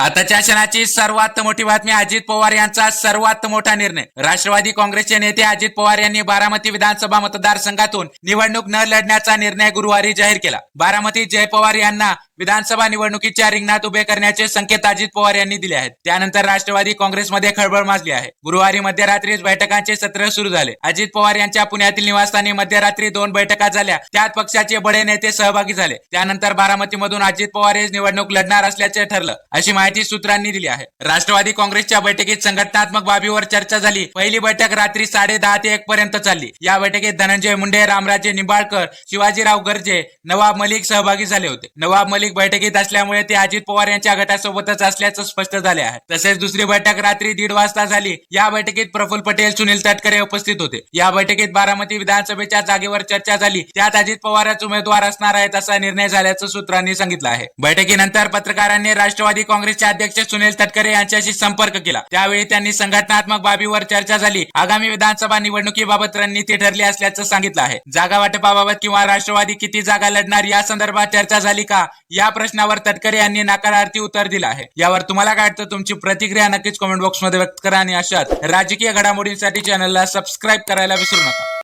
आताच्या क्षणाची सर्वात मोठी बातमी अजित पवार यांचा सर्वात मोठा निर्णय. राष्ट्रवादी काँग्रेसचे नेते अजित पवार यांनी बारामती विधानसभा मतदारसंघातून निवडणूक न लढण्याचा निर्णय गुरुवारी जाहीर केला. बारामती जय पवार यांना विधानसभा निवडणुकीच्या रिंगणात उभे करण्याचे संकेत अजित पवार यांनी दिले आहेत. त्यानंतर राष्ट्रवादी काँग्रेसमध्ये खळबळ माजली आहे. गुरुवारी मध्यरात्रीच बैठकांचे सत्र सुरू झाले. अजित पवार यांच्या पुण्यातील निवासस्थानी मध्यरात्री दोन बैठका झाल्या. त्यात पक्षाचे बडे नेते सहभागी झाले. त्यानंतर बारामतीमधून अजित पवार हे निवडणूक लढणार असल्याचे ठरलं. अशी माहिती माहिती सूत्रांनी दिली आहे. राष्ट्रवादी काँग्रेसच्या बैठकीत संघटनात्मक बाबीवर चर्चा झाली. पहिली बैठक रात्री साडे दहा ते एक पर्यंत चालली. या बैठकीत धनंजय मुंडे रामराजे निंबाळकर शिवाजीराव गर्जे नवाब मलिक सहभागी झाले होते. नवाब मलिक बैठकीत असल्यामुळे ते अजित पवार यांच्या गटासोबतच असल्याचं स्पष्ट झाले आहे. तसेच दुसरी बैठक रात्री दीड वाजता झाली. या बैठकीत प्रफुल्ल पटेल सुनील तटकरे उपस्थित होते. या बैठकीत बारामती विधानसभेच्या जागेवर चर्चा झाली. त्यात अजित पवारच उमेदवार असणार आहेत असा निर्णय झाल्याचं सूत्रांनी सांगितलं आहे. बैठकीनंतर पत्रकारांनी राष्ट्रवादी काँग्रेस संघटनेचे अध्यक्ष सुनील तटकरे यांच्याशी संपर्क केला. त्यावेळी त्यांनी संघटनात्मक बाबीवर चर्चा झाली. आगामी विधानसभा निवडणुकीबाबत रणनीती ठरली असल्याचं सांगितलं आहे. जागा वाटपाबाबत किंवा राष्ट्रवादी किती जागा लढणार या संदर्भात चर्चा झाली का? या प्रश्नावर तटकरे यांनी नकारार्थी उत्तर दिलं आहे. यावर तुम्हाला काय वाटतं? तुमची प्रतिक्रिया नक्कीच कमेंट बॉक्समध्ये व्यक्त करा आणि अशाच राजकीय घडामोडींसाठी चॅनलला सबस्क्राईब करायला विसरू नका.